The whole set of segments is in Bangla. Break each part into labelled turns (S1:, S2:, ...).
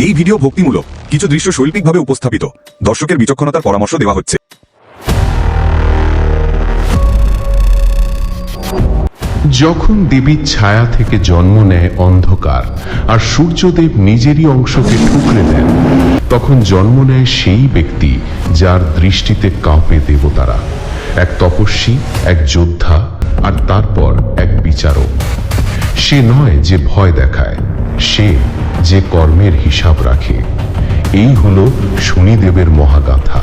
S1: এই ভিডিও ভক্তিমূলক, কিছু দৃশ্য শৈল্পিকভাবে উপস্থাপিত। দর্শকের বিচক্ষণতার পরামর্শ দেওয়া হচ্ছে।
S2: যখন দেবীর ছায়া থেকে জন্ম নেয় অন্ধকার, আর সূর্যদেব নিজেরই অংশকে ঠুকরে দেন, তখন জন্ম নেয় সেই ব্যক্তি যার দৃষ্টিতে কাঁপে দেবতারা। এক তপস্বী, এক যোদ্ধা, আর তারপর এক বিচারক। সে নয় যে ভয় দেখায়, সে যে কর্মের হিসাব রাখে, এই হল শনিদেবের মহাগাথা।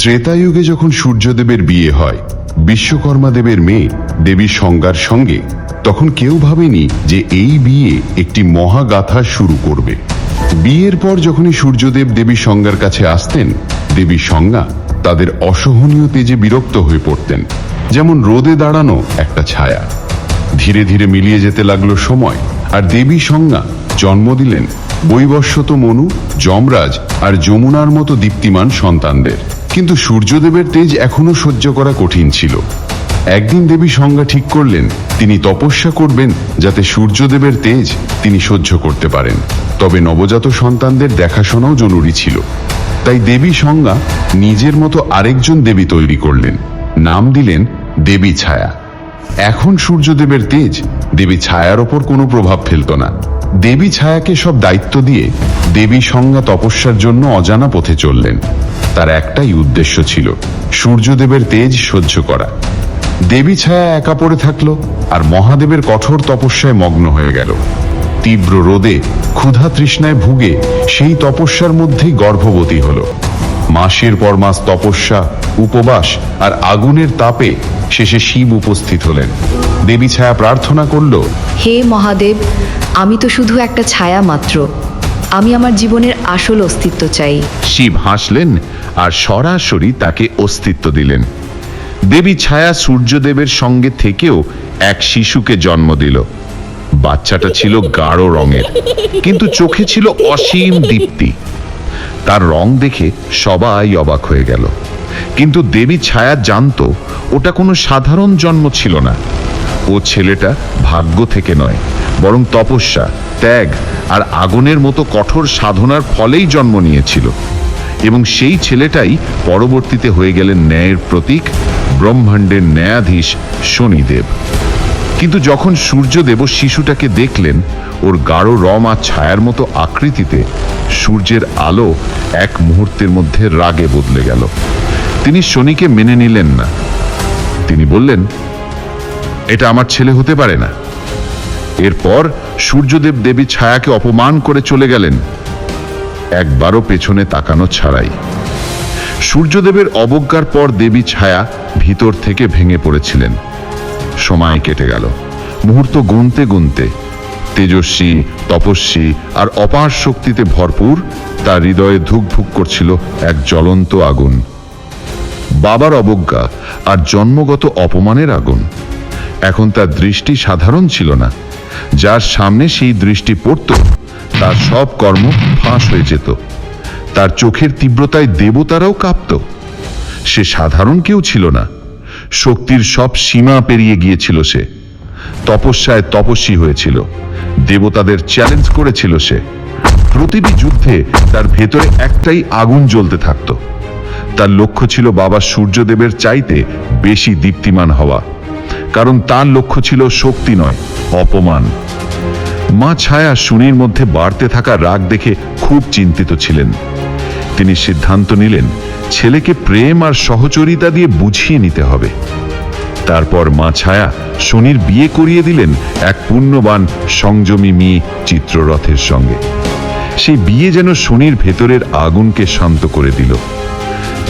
S3: ত্রেতাযুগে যখন সূর্যদেবের বিয়ে হয় বিশ্বকর্মা দেবের মেয়ে দেবী সংজ্ঞার সঙ্গে, তখন কেউ ভাবেনি যে এই বিয়ে একটি মহাগাথা শুরু করবে। বিয়ের পর যখনই সূর্যদেব দেবী সংজ্ঞার কাছে আসতেন দেবী সংজ্ঞা তাদের অসহনীয় তেজে বিরক্ত হয়ে পড়তেন, যেমন রোদে দাঁড়ানো একটা ছায়া। ধীরে ধীরে মিলিয়ে যেতে লাগল সময়, আর দেবী সংজ্ঞা, জন্ম দিলেন বৈবস্বত মনু, যমরাজ আর যমুনার মতো দীপ্তিমান সন্তানদের। কিন্তু সূর্যদেবের তেজ এখনও সহ্য করা কঠিন ছিল। একদিন দেবী সংজ্ঞা ঠিক করলেন, তিনি তপস্যা করবেন যাতে সূর্যদেবের তেজ তিনি সহ্য করতে পারেন। তবে নবজাত সন্তানদের দেখাশোনাও জরুরি ছিল। তাই দেবী সংজ্ঞা নিজের মতো আরেকজন দেবী তৈরি করলেন। নাম দিলেন দেবী ছায়া। এখন সূর্যদেবের তেজ দেবী ছায়ার ওপর কোনো প্রভাব ফেলত না। দেবী ছায়াকে সব দায়িত্ব দিয়ে দেবী সংজ্ঞা তপস্যার জন্য অজানা পথে চললেন। তার একটাই উদ্দেশ্য ছিল সূর্যদেবের তেজ সহ্য করা। দেবী ছায়া একা পড়ে থাকল আর মহাদেবের কঠোর তপস্যায় মগ্ন হয়ে গেল। তীব্র রোদে ক্ষুধা তৃষ্ণায় ভুগে সেই তপস্যার মধ্যেই গর্ভবতী হলো। মাসের পর মাস তপস্যা উপবাস আর আগুনের তাপে শেষে শিব উপস্থিত হলেন। দেবী ছায়া প্রার্থনা করল
S4: হে মহাদেব আমি তো শুধু একটা ছায়া মাত্র। আমি আমার জীবনের আসল অস্তিত্ব চাই।
S2: শিব হাসলেন আর সরাসরি তাকে অস্তিত্ব দিলেন। দেবী ছায়া সূর্যদেবের সঙ্গে থেকেও এক শিশুকে জন্ম দিল। বাচ্চাটা ছিল গাঢ় রঙের, কিন্তু চোখে ছিল অসীম দীপ্তি। তার রং দেখে সবাই অবাক হয়ে গেল। কিন্তু দেবী ছায়া জানতো, ওটা কোনো সাধারণ জন্ম ছিল না। ও ছেলেটা ভাগ্য থেকে নয়, বরং তপস্যা, ত্যাগ আর আগুনের মতো কঠোর সাধনার ফলেই জন্ম নিয়েছিল। এবং সেই ছেলেটাই পরবর্তীতে হয়ে গেলেন ন্যায়ের প্রতীক, ব্রহ্মাণ্ডের ন্যায়াধীশ শনিদেব। কিন্তু যখন সূর্যদেব শিশুটাকে দেখলেন, ওর গাঢ় রম আর ছায়ার মতো আকৃতিতে সূর্যের আলো এক মুহূর্তের মধ্যে রাগে বদলে গেল। তিনি শনিকে মেনে নিলেন না। তিনি বললেন, এটা আমার ছেলে হতে পারে না। এরপর সূর্যদেব দেবী ছায়াকে অপমান করে চলে গেলেন। একবারও পেছনে তাকানো ছাড়াই। সূর্যদেবের অবজ্ঞার পর দেবী ছায়া ভিতর থেকে ভেঙে পড়েছিলেন। সময় কেটে গেল। মুহূর্ত গুনতে গুনতে তেজস্বী, তপস্বী আর অপার শক্তিতে ভরপুর তার হৃদয়ে ধুকভুক করছিল এক জ্বলন্ত আগুন। বাবার অবজ্ঞা আর জন্মগত অপমানের আগুন। এখন তার দৃষ্টি সাধারণ ছিল না। যার সামনে সেই দৃষ্টি পড়ত, তার সব কর্ম ফাঁস হয়ে যেত। তার চোখের তীব্রতায় দেবতারাও কাঁপত। সে সাধারণ কেউ ছিল না। শক্তির সব সীমা পেরিয়ে গিয়েছিল সে। তপস্যায় তপস্বী হয়েছিল। দেবতাদের চ্যালেঞ্জ করেছিল সে। প্রতিটি যুদ্ধে তার ভেতরে একটাই আগুন জ্বলতে থাকত। তার লক্ষ্য ছিল বাবা সূর্যদেবের চাইতে বেশি দীপ্তিমান হওয়া। কারণ তার লক্ষ্য ছিল শক্তি নয়, অপমান। মা ছায়া, শুনির মধ্যে বাড়তে থাকা রাগ দেখে খুব চিন্তিত ছিলেন। তিনি সিদ্ধান্ত নিলেন, ছেলেকে প্রেম আর সহচরিতা দিয়ে বুঝিয়ে নিতে হবে। তারপর মা ছায়া শনির বিয়ে করিয়ে দিলেন এক পুণ্যবান সংযমী মেয়ে চিত্ররথের সঙ্গে। সেই বিয়ে যেন শনির ভেতরের আগুনকে শান্ত করে দিল।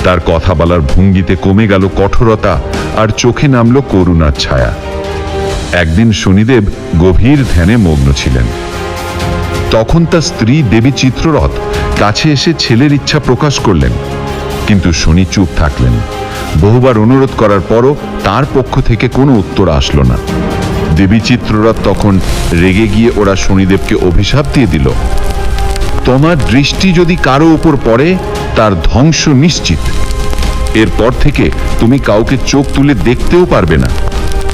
S2: তার কথা বলার ভঙ্গিতে কমে গেল কঠোরতা আর চোখে নামল করুণার ছায়া। একদিন শনিদেব গভীর ধ্যানে মগ্ন ছিলেন। তখন তার স্ত্রী দেবী চিত্ররথ কাছে এসে ছেলের ইচ্ছা প্রকাশ করলেন। কিন্তু শনি চুপ থাকলেন। বহুবার অনুরোধ করার পরও তার পক্ষ থেকে কোনো উত্তর আসলো না। দেবী চিত্ররথ তখন রেগে গিয়ে ওরা শনিদেবকে অভিশাপ দিয়ে দিল। তোমার দৃষ্টি যদি কারও উপর পড়ে, তার ধ্বংস নিশ্চিত। এরপর থেকে তুমি কাউকে চোখ তুলে দেখতেও পারবে না।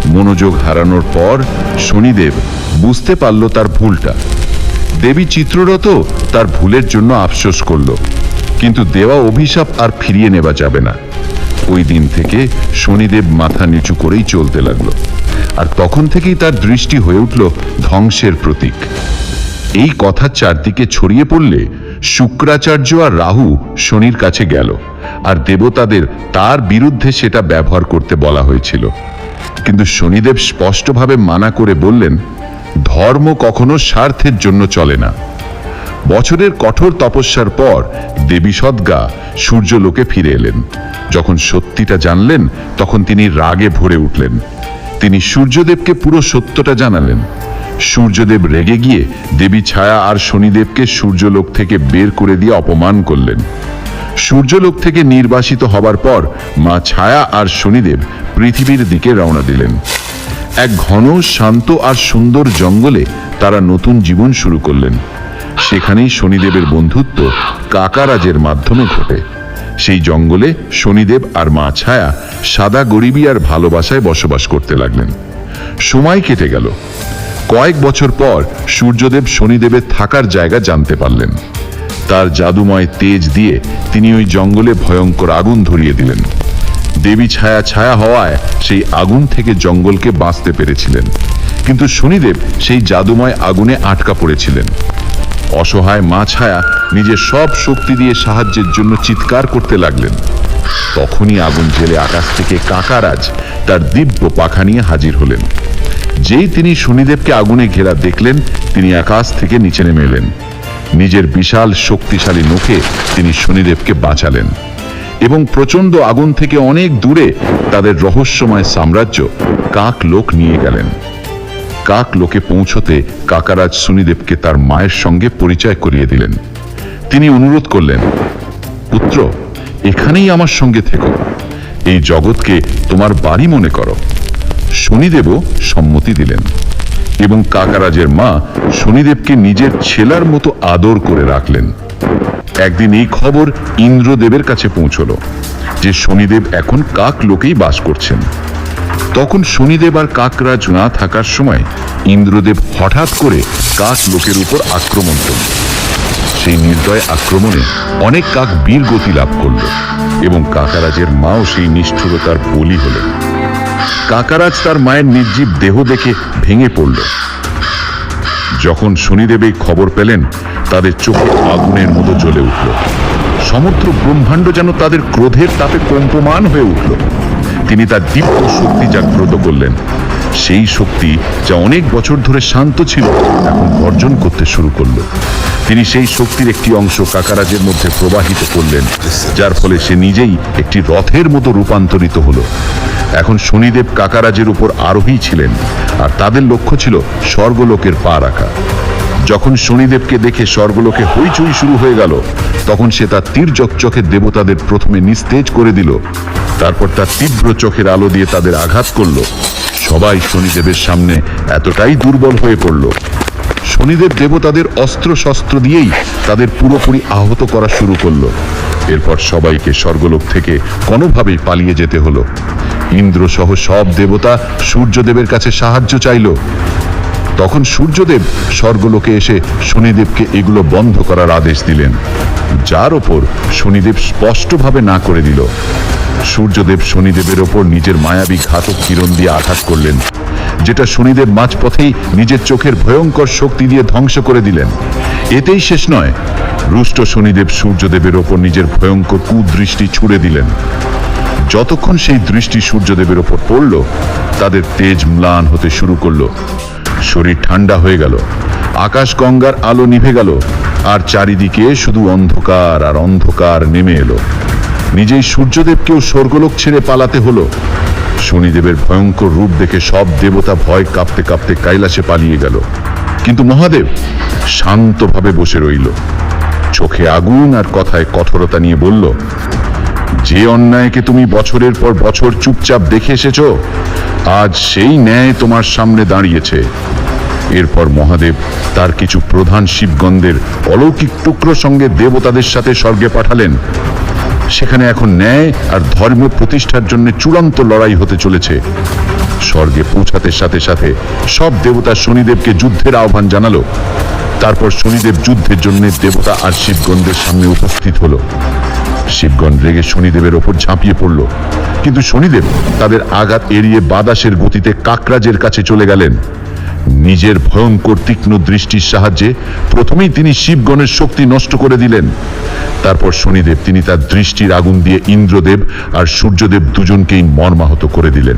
S2: মনোযোগ হারানোর পর শনিদেব বুঝতে পারল তার ভুলটা। দেবী চিত্ররথ তার ভুলের জন্য আফসোস করল। কিন্তু দেওয়া অভিশাপ আর ফিরিয়ে নেওয়া যাবে না। ওই দিন থেকে শনিদেব মাথা নিচু করেই চলতে লাগল। আর তখন থেকেই তার দৃষ্টি হয়ে উঠল ধ্বংসের প্রতীক। এই কথা চারদিকে ছড়িয়ে পড়লে শুক্রাচার্য আর রাহু শনির কাছে গেল, আর দেবতাদের তার বিরুদ্ধে সেটা ব্যবহার করতে বলা হয়েছিল। কিন্তু শনিদেব স্পষ্টভাবে মানা করে বললেন ধর্ম কখনো স্বার্থের জন্য চলে না। বছরের কঠোর তপস্যার পর দেবী সদ্গা সূর্যলোকে ফিরে এলেন। যখন সত্যিটা জানলেন, তখন তিনি রাগে ভরে উঠলেন। তিনি সূর্যদেবকে পুরো সত্যটা জানালেন। সূর্যদেব রেগে গিয়ে দেবী ছায়া আর শনিদেবকে সূর্যলোক থেকে বের করে দিয়ে অপমান করলেন। সূর্যলোক থেকে নির্বাসিত হবার পর মা ছায়া আর শনিদেব পৃথিবীর দিকে রওনা দিলেন। এক ঘন, শান্ত আর সুন্দর জঙ্গলে তারা নতুন জীবন শুরু করলেন। সেখানেই শনিদেবের বন্ধুত্ব কাকারাজের মাধ্যমে ঘটে। সেই জঙ্গলে শনিদেব আর মা ছায়া সাদা গরিবী আর ভালোবাসায় বসবাস করতে লাগলেন। সময় কেটে গেল। কয়েক বছর পর সূর্যদেব শনিদেবের থাকার জায়গা জানতে পারলেন। তার জাদুময় তেজ দিয়ে তিনি ওই জঙ্গলে ভয়ঙ্কর আগুন ধরিয়ে দিলেন। দেবী ছায়া ছায়া হওয়ায় সেই আগুন থেকে জঙ্গলকে বাঁচতে পেরেছিলেন। কিন্তু শনিদেব সেই জাদুময় আগুনে আটকা পড়েছিলেন। অসহায় মা ছায়া নিজের সব শক্তি দিয়ে সাহায্যের জন্য চিৎকার করতে লাগলেন। তখনই আগুন জেলে আকাশ থেকে কাকারাজ তার দিব্য পাখা নিয়ে হাজির হলেন। যেই তিনি শনিদেবকে আগুনে ঘেরা দেখলেন, তিনি আকাশ থেকে নিচে নেমে এলেন নিজের বিশাল শক্তিশালী নখে তিনি শনিদেবকে বাঁচালেন। এবং প্রচণ্ড আগুন থেকে অনেক দূরে তাদের রহস্যময় সাম্রাজ্য কাক লোক নিয়ে গেলেন। কাক লোকে পৌঁছতে কাকারাজ সুনিদেবকে তার মায়ের সঙ্গে পরিচয় করিয়ে দিলেন। তিনি অনুরোধ করলেন, পুত্র, এখানেই আমার সঙ্গে থেকো। এই জগৎকে তোমার বাড়ি মনে করো। শনিদেবও সম্মতি দিলেন এবং কাকারাজের মা শনিদেবকে নিজের ছেলার মতো আদর করে রাখলেন। একদিন এই খবর ইন্দ্রদেবের কাছে পৌঁছলো, যে শনিদেব এখন কাক লোকেই বাস করছেন। তখন শনিদেব আর কাকরাজ না থাকার সময় ইন্দ্রদেব হঠাৎ করে কাক লোকের উপর আক্রমণ করল। সেই নির্দয় আক্রমণে অনেক কাক বীর গতি লাভ করল এবং কাকারাজের মাও সেই নিষ্ঠুরতার বলি হলেন। কাকারাজ তার মায়ের নির্জীব দেহ দেখে ভেঙে পড়ল। যখন শনিদেব এই খবর পেলেন, তাদের চোখ আগুনের মতো জ্বলে উঠল। সমুদ্র ব্রহ্মাণ্ড যেন তাদের ক্রোধের তাপে কম্পমান হয়ে উঠল। তিনি তার দিব্য শক্তি জাগ্রত করলেন। সেই শক্তি যা অনেক বছর ধরে শান্ত ছিল, এখন গর্জন করতে শুরু করল। তিনি সেই শক্তির একটি অংশ কাকারাজের মধ্যে প্রবাহিত করলেন, যার ফলে সে নিজেই একটি রথের মতো রূপান্তরিত হলো। এখন শনিদেব কাকারাজের উপর আরোহী ছিলেন, আর তাদের লক্ষ্য ছিল স্বর্গলোকের পা রাখা। যখন শনিদেবকে দেখে স্বর্গলোকে হইচই শুরু হয়ে গেল, তখন সে তার তীর চোখের দেবতাদের প্রথমে নিস্তেজ করে দিল, তারপর তার তীব্র চোখের আলো দিয়ে তাদের আঘাত করল। সবাই শনিদেবের সামনে এতটাই দুর্বল হয়ে পড়ল। শনিদেব দেবতাদের অস্ত্র শস্ত্র দিয়েই তাদের পুরোপুরি আহত করা শুরু করল। এরপর সবাইকে স্বর্গলোক থেকে কোনোভাবেই পালিয়ে যেতে হলো। ইন্দ্র সহ সব দেবতা সূর্যদেবের কাছে সাহায্য চাইলো। তখন সূর্যদেব স্বর্গলোকে এসে শনিদেবকে এগুলো বন্ধ করার আদেশ দিলেন। যার ওপর শনিদেব স্পষ্টভাবে না করে দিল। সূর্যদেব শনিদেবের ওপর নিজের মায়াবী ঘাতক কিরণ দিয়ে আঘাত করলেন, যেটা শনিদেব মাঝপথেই নিজের চোখের ভয়ঙ্কর শক্তি দিয়ে ধ্বংস করে দিলেন। এতেই শেষ নয়, রুষ্ট শনিদেব সূর্যদেবের ওপর নিজের ভয়ঙ্কর কুদৃষ্টি ছুড়ে দিলেন। যতক্ষণ সেই দৃষ্টি সূর্যদেবের ওপর পড়ল, তাদের তেজ ম্লান হতে শুরু করল। শরীর ঠান্ডা হয়ে গেল আকাশ গঙ্গার আলো নিভে গেল আর চারিদিকে শুধু অন্ধকার আর অন্ধকার নেমে এলো। নিজেই সূর্যদেবকেও স্বর্গলোক ছেড়ে পালাতে হলো। শনিদেবের ভয়ঙ্কর রূপ দেখে সব দেবতা ভয় কাঁপতে কাঁপতে কৈলাসে পালিয়ে গেল। কিন্তু মহাদেব শান্তভাবে বসে রইল। চোখে আগুন আর কথায় কঠোরতা নিয়ে বলল, যে অন্যায়কে তুমি বছরের পর বছর চুপচাপ দেখে এসেছ, আজ সেই ন্যায় তোমার সামনে দাঁড়িয়েছে। এরপর মহাদেব তার কিছু প্রধান শিবগন্ধের অলৌকিক টুকরো সঙ্গে দেবতাদের সাথে স্বর্গে পাঠালেন। সেখানে এখন ন্যায় আর ধর্ম প্রতিষ্ঠার জন্য চূড়ান্ত লড়াই হতে চলেছে। স্বর্গে পৌঁছাতে সাথে সাথে সব দেবতা শনিদেবকে যুদ্ধের আহ্বান জানালো। তারপর শনিদেব যুদ্ধের জন্য দেবতা আর শিবগণদের সামনে উপস্থিত হলো। শিবগণ রেগে শনিদেবের ওপর ঝাঁপিয়ে পড়ল। কিন্তু শনিদেব তাদের আঘাত এড়িয়ে বাদাসের গতিতে কাকরাজের কাছে চলে গেলেন। নিজের ভয়ঙ্কর তীক্ষ্ণ দৃষ্টির সাহায্যে প্রথমেই তিনি শিবগণের শক্তি নষ্ট করে দিলেন। তারপর শনিদেব তিনি তার দৃষ্টির আগুন দিয়ে ইন্দ্রদেব আর সূর্যদেব দুজনকেই মর্মাহত করে দিলেন।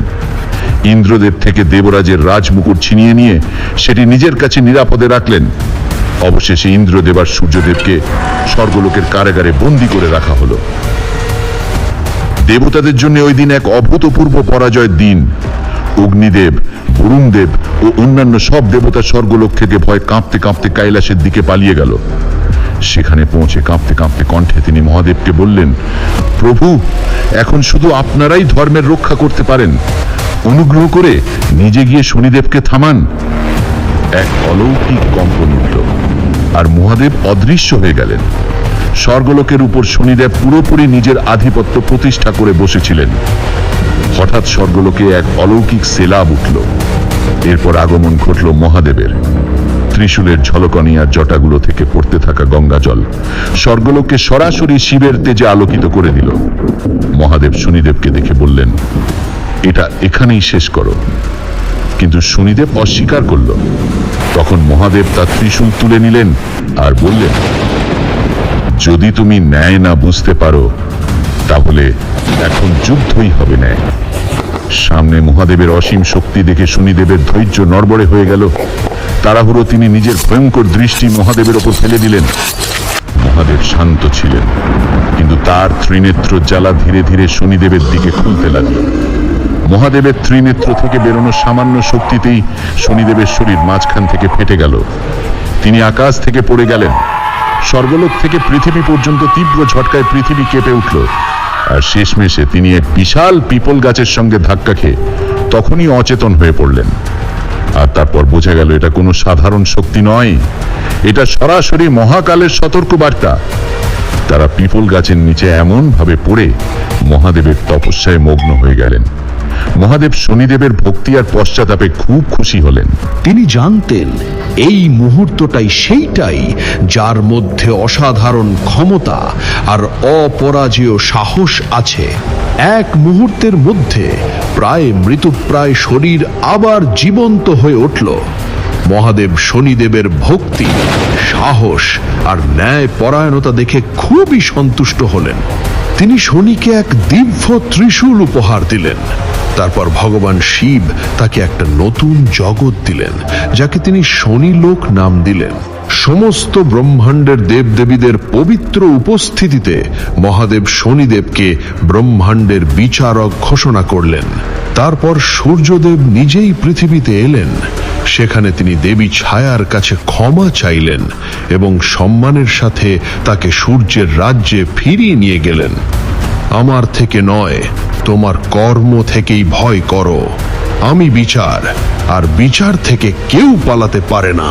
S2: ইন্দ্রদেব থেকে দেবরাজের রাজমুকুট ছিনিয়ে নিয়ে সেটি নিজের কাছে নিরাপদে রাখলেন। অবশেষে ইন্দ্রদেব আর সূর্যদেবকে স্বর্গলোকের কারাগারে বন্দি করে রাখা হলো। দেবতাদের জন্য ওই দিন এক অভূতপূর্ব পরাজয়ের দিন। অগ্নিদেব, বরুণদেব ও অন্যান্য সব দেবতা স্বর্গলোক থেকে ভয় কাঁপতে কাঁপতে কৈলাসের দিকে পালিয়ে গেল। সেখানে পৌঁছে কাঁপতে কাঁপতে কণ্ঠে তিনি মহাদেবকে বললেন, প্রভু, এখন শুধু আপনারাই ধর্মের রক্ষা করতে পারেন। অনুগ্রহ করে নিজে গিয়ে শনিদেবকে থামান। এক অলৌকিক কম্পন উঠল আর মহাদেব অদৃশ্য হয়ে গেলেন। স্বর্গলোকের উপর শনিদেব পুরোপুরি নিজের আধিপত্য প্রতিষ্ঠা করে বসেছিলেন। হঠাৎ স্বর্গলোকে এক অলৌকিক সেলাব উঠল। এরপর আগমন ঘটল মহাদেবের। ত্রিশূলের ঝলকনি আর জটাগুলো থেকে পড়তে থাকা গঙ্গা জল স্বর্গলোককে সরাসরি শিবের তেজে আলোকিত করে দিল। মহাদেব শনিদেবকে দেখে বললেন, এটা এখানেই শেষ করো। কিন্তু শনিদেব অস্বীকার করল। তখন মহাদেব তার ত্রিশূল তুলে নিলেন আর বললেন, যদি তুমি ন্যায় না বুঝতে পারো তাহলে এখন যুদ্ধই হবে ন্যায় সামনে মহাদেবের অসীম শক্তি দেখে শনিদেবের ধৈর্য নড়বড়ে হয়ে গেল। তাড়াহুড়ো তিনি নিজের ভয়ঙ্কর দৃষ্টি মহাদেবের ওপর ফেলে দিলেন। মহাদেব শান্ত ছিলেন, কিন্তু তার ত্রিনেত্র জ্বালা ধীরে ধীরে শনিদেবের দিকে খুলতে লাগল। মহাদেবের ত্রিনেত্র থেকে বেরোনো সামান্য শক্তিতেই শনিদেবের শরীর মাঝখান থেকে ফেটে গেল। তিনি আকাশ থেকে পড়ে গেলেন। স্বর্গলোক থেকে পৃথিবী পর্যন্ত তীব্র ঝটকায় পৃথিবী কেঁপে উঠল। আর শেষমেশে তিনি এক বিশাল পিপল গাছের সঙ্গে ধাক্কা খেয়ে তখনই অচেতন হয়ে পড়লেন। আর তারপর বোঝা গেল এটা কোনো সাধারণ শক্তি নয়। এটা সরাসরি মহাকালের সতর্ক বার্তা তারা পিপল গাছের নিচে এমনভাবে পড়ে মহাদেবের তপস্যায় মগ্ন হয়ে গেলেন। মহাদেব শনিদেবের ভক্তি আর পশ্চাতাপে খুব খুশি হলেন।
S5: তিনি জানতেন এই মুহূর্তটাই সেইটাই যার মধ্যে অসাধারণ ক্ষমতা আর অপরাজেয় সাহস আছে। এক মুহূর্তের মধ্যে প্রায় মৃতপ্রায় শরীর আবার জীবন্ত হয়ে উঠল। মহাদেব শনিদেবের ভক্তি, সাহস আর ন্যায় পরায়ণতা দেখে খুবই সন্তুষ্ট হলেন। তিনি শনিকে এক দিব্য ত্রিশূল উপহার দিলেন। তারপর ভগবান শিব তাকে একটা নতুন জগৎ দিলেন, যাকে তিনি শনিলোক নাম দিলেন। সমস্ত ব্রহ্মাণ্ডের দেবদেবীদের পবিত্র উপস্থিতিতে মহাদেব শনিদেবকে ব্রহ্মাণ্ডের বিচারক ঘোষণা করলেন। তারপর সূর্যদেব নিজেই পৃথিবীতে এলেন। সেখানে তিনি দেবী ছায়ার কাছে ক্ষমা চাইলেন এবং সম্মানের সাথে তাকে সূর্যের রাজ্যে ফিরিয়ে নিয়ে গেলেন। আমার থেকে নয়, তোমার কর্ম থেকেই ভয় করো। আমি বিচার, আর বিচার থেকে কেউ পালাতে পারে না।